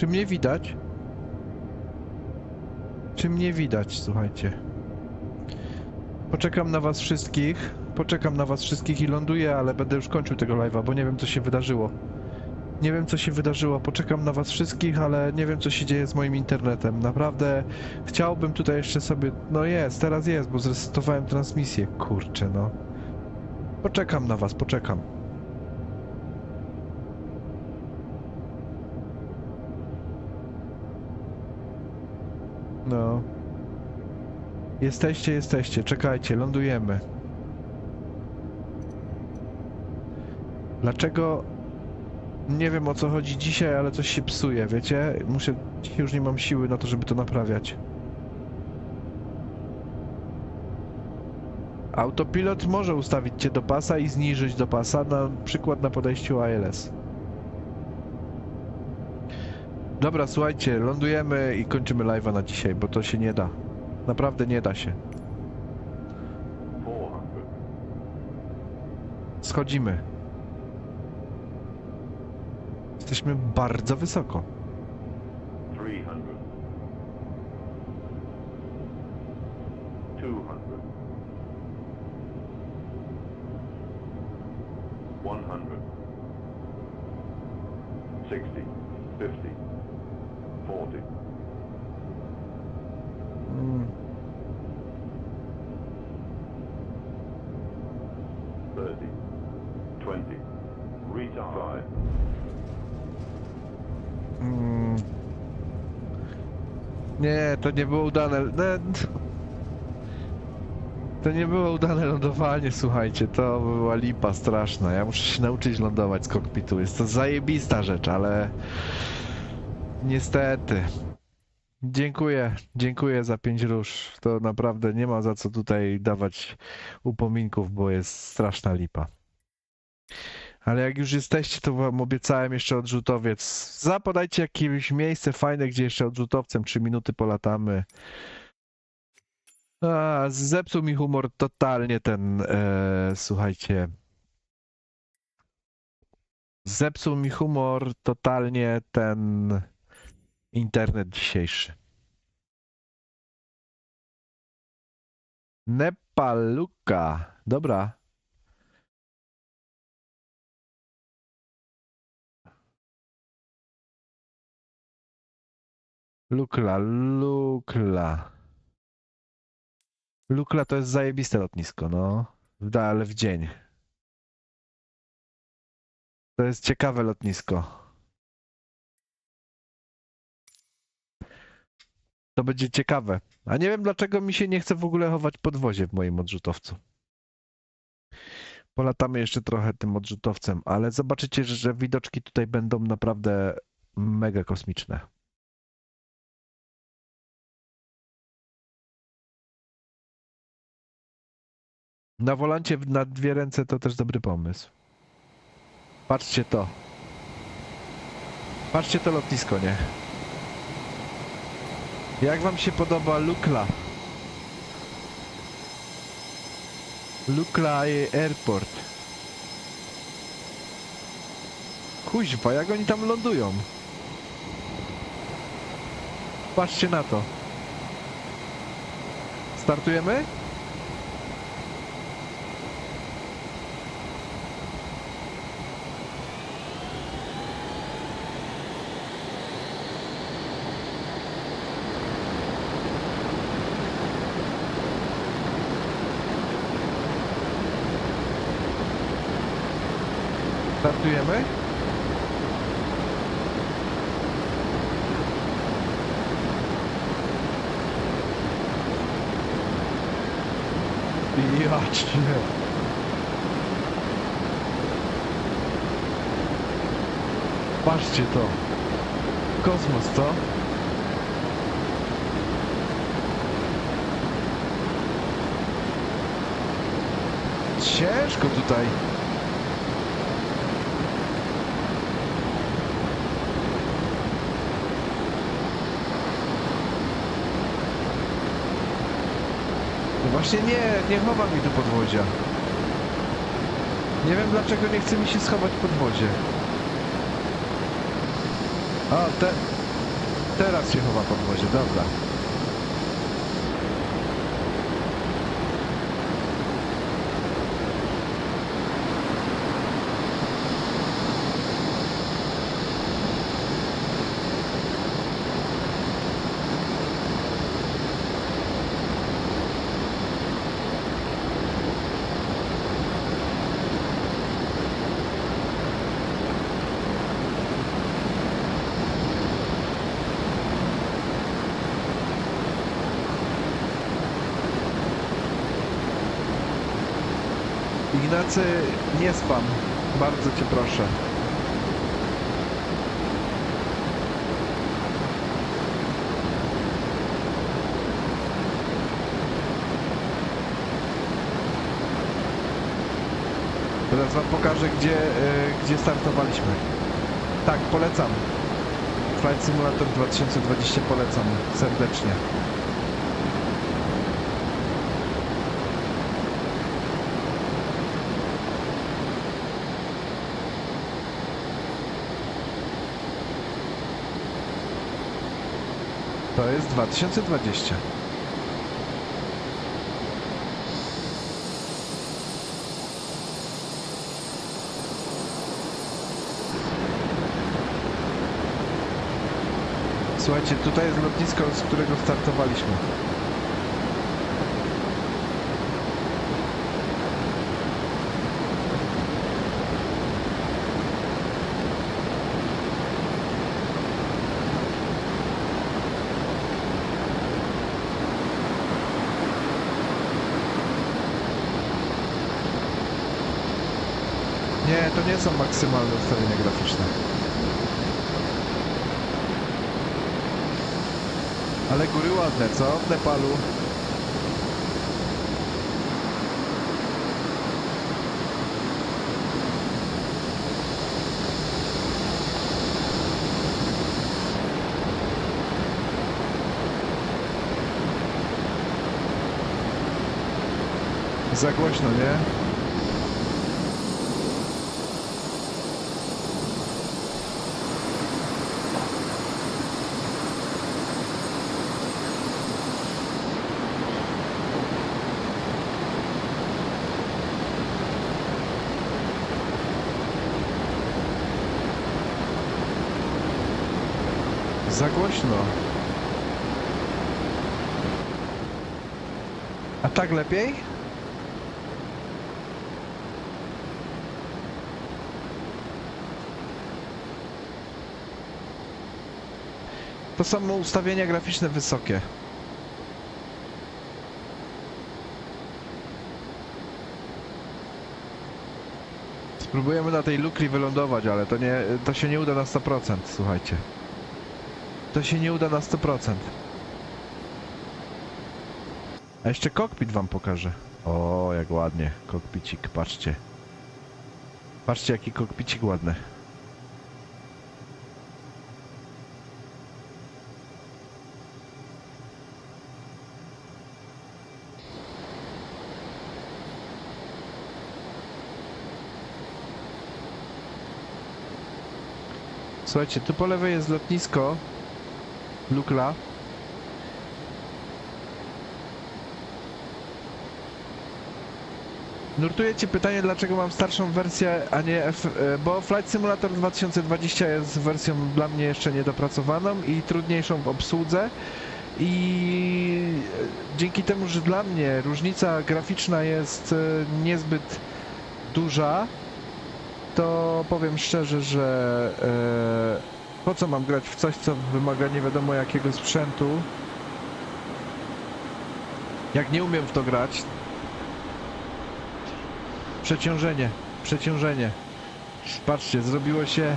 Czy mnie widać? Czy mnie widać, słuchajcie? Poczekam na was wszystkich. Poczekam na was wszystkich i ląduję, ale będę już kończył tego live'a, bo nie wiem co się wydarzyło. Nie wiem co się wydarzyło, poczekam na was wszystkich, ale nie wiem co się dzieje z moim internetem. Naprawdę chciałbym tutaj jeszcze sobie... No jest, teraz jest, bo zresetowałem transmisję. Kurczę, no. Poczekam na was, poczekam. No. Jesteście, jesteście, czekajcie, lądujemy. Dlaczego? Nie wiem o co chodzi dzisiaj, ale coś się psuje, wiecie? Muszę. Już nie mam siły na to, żeby to naprawiać. Autopilot może ustawić cię do pasa i zniżyć do pasa, na przykład na podejściu ALS. Dobra, słuchajcie, lądujemy i kończymy live'a na dzisiaj, bo to się nie da. Naprawdę nie da się. 400, Schodzimy. Jesteśmy bardzo wysoko. 300, 200, 100, 60, 30, 20, retard, 5, Mm. Nie, to nie było udane. No, to nie było udane lądowanie, słuchajcie. To była lipa straszna. Ja muszę się nauczyć lądować z kokpitu. Jest to zajebista rzecz, ale niestety. Dziękuję, dziękuję za pięć róż. To naprawdę nie ma za co tutaj dawać upominków, bo jest straszna lipa. Ale jak już jesteście, to wam obiecałem jeszcze odrzutowiec. Zapodajcie jakieś miejsce fajne, gdzie jeszcze odrzutowcem 3 minuty polatamy. A, zepsuł mi humor totalnie ten, e, słuchajcie. Zepsuł mi humor totalnie ten internet dzisiejszy. Nepaluka. Dobra. Lukla, Lukla. Lukla to jest zajebiste lotnisko, no. Da, ale w dzień. To jest ciekawe lotnisko. To będzie ciekawe. A nie wiem dlaczego mi się nie chce w ogóle chować podwozie w moim odrzutowcu. Polatamy jeszcze trochę tym odrzutowcem, ale zobaczycie, że- widoczki tutaj będą naprawdę mega kosmiczne. Na wolancie na dwie ręce to też dobry pomysł. Patrzcie to. Patrzcie to lotnisko, nie? Jak wam się podoba Lukla? Lukla Airport. Kuźwa, jak oni tam lądują? Patrzcie na to. Startujemy? Startujemy? Jacie. Patrzcie to. Kosmos, co? Ciężko tutaj. Właśnie nie, nie chowa mi do podwozia. Nie wiem dlaczego nie chce mi się schować w podwozie. A, te, teraz się chowa podwozie, dobra. Ignacy, nie spam. Bardzo cię proszę. Teraz wam pokażę, gdzie, e, gdzie startowaliśmy. Tak, polecam. Flight Simulator 2020 polecam serdecznie. To jest 2020. Słuchajcie, tutaj jest lotnisko, z którego startowaliśmy. Nie, to nie są maksymalne ustawienia graficzne. Ale góry ładne, co? W Nepalu. Za głośno, nie? Za głośno. A tak lepiej? To są ustawienia graficzne wysokie. Spróbujemy na tej lukli wylądować, ale to nie, to się nie uda na 100%, słuchajcie. To się nie uda na 100%. A jeszcze kokpit wam pokażę. O, jak ładnie. Kokpicik, patrzcie. Patrzcie, jaki kokpicik ładny. Słuchajcie, tu po lewej jest lotnisko Lukla. Nurtuje cię pytanie, dlaczego mam starszą wersję, a nie F, e, bo Flight Simulator 2020 jest wersją dla mnie jeszcze niedopracowaną i trudniejszą w obsłudze i e, dzięki temu, że dla mnie różnica graficzna jest e, niezbyt duża, to powiem szczerze, że po co mam grać w coś, co wymaga nie wiadomo jakiego sprzętu, jak nie umiem w to grać. Przeciążenie, przeciążenie. Patrzcie, zrobiło się.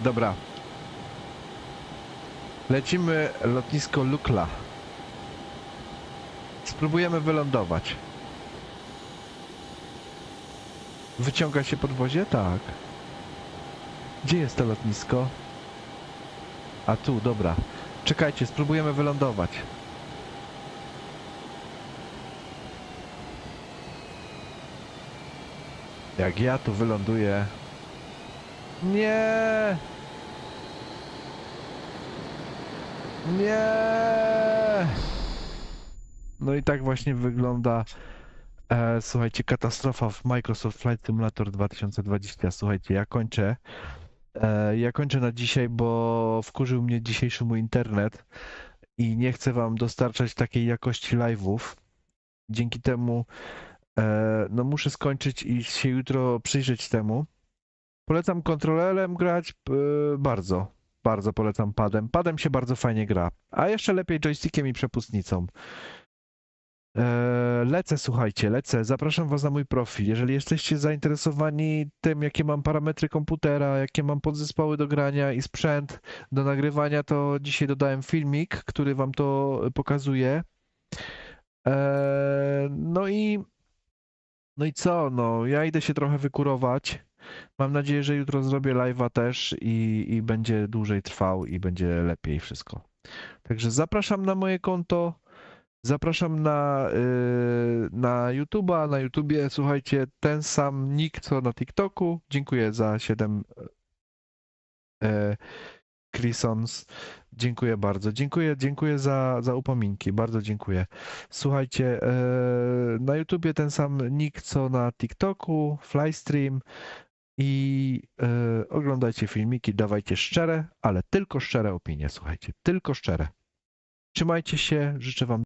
Dobra. Lecimy lotnisko Lukla. Spróbujemy wylądować. Wyciąga się podwozie? Tak. Gdzie jest to lotnisko? A tu, dobra. Czekajcie, spróbujemy wylądować. Jak ja tu wyląduję... Nie! Nie! No i tak właśnie wygląda, e, słuchajcie, katastrofa w Microsoft Flight Simulator 2020. Słuchajcie, ja kończę. E, ja kończę na dzisiaj, bo wkurzył mnie dzisiejszy mój internet i nie chcę wam dostarczać takiej jakości live'ów. Dzięki temu e, no muszę skończyć i się jutro przyjrzeć temu. Polecam kontrolerem grać, e, bardzo, bardzo polecam padem. Padem się bardzo fajnie gra, a jeszcze lepiej joystickiem i przepustnicą. E, Lecę, słuchajcie, lecę. Zapraszam Was na mój profil. Jeżeli jesteście zainteresowani tym, jakie mam parametry komputera, jakie mam podzespoły do grania i sprzęt do nagrywania, to dzisiaj dodałem filmik, który Wam to pokazuje. E, No i no i co? No, ja idę się trochę wykurować. Mam nadzieję, że jutro zrobię live'a też i, i będzie dłużej trwał i będzie lepiej wszystko. Także zapraszam na moje konto. Zapraszam na, yy, na YouTube'a, na YouTubie, słuchajcie, ten sam nick co na TikToku. Dziękuję za 7 e, Chrisons. Dziękuję bardzo. Dziękuję, dziękuję za, za upominki. Bardzo dziękuję. Słuchajcie, e, na YouTubie ten sam nick co na TikToku, Flystream i e, oglądajcie filmiki, dawajcie szczere, ale tylko szczere opinie, słuchajcie, tylko szczere. Trzymajcie się, życzę Wam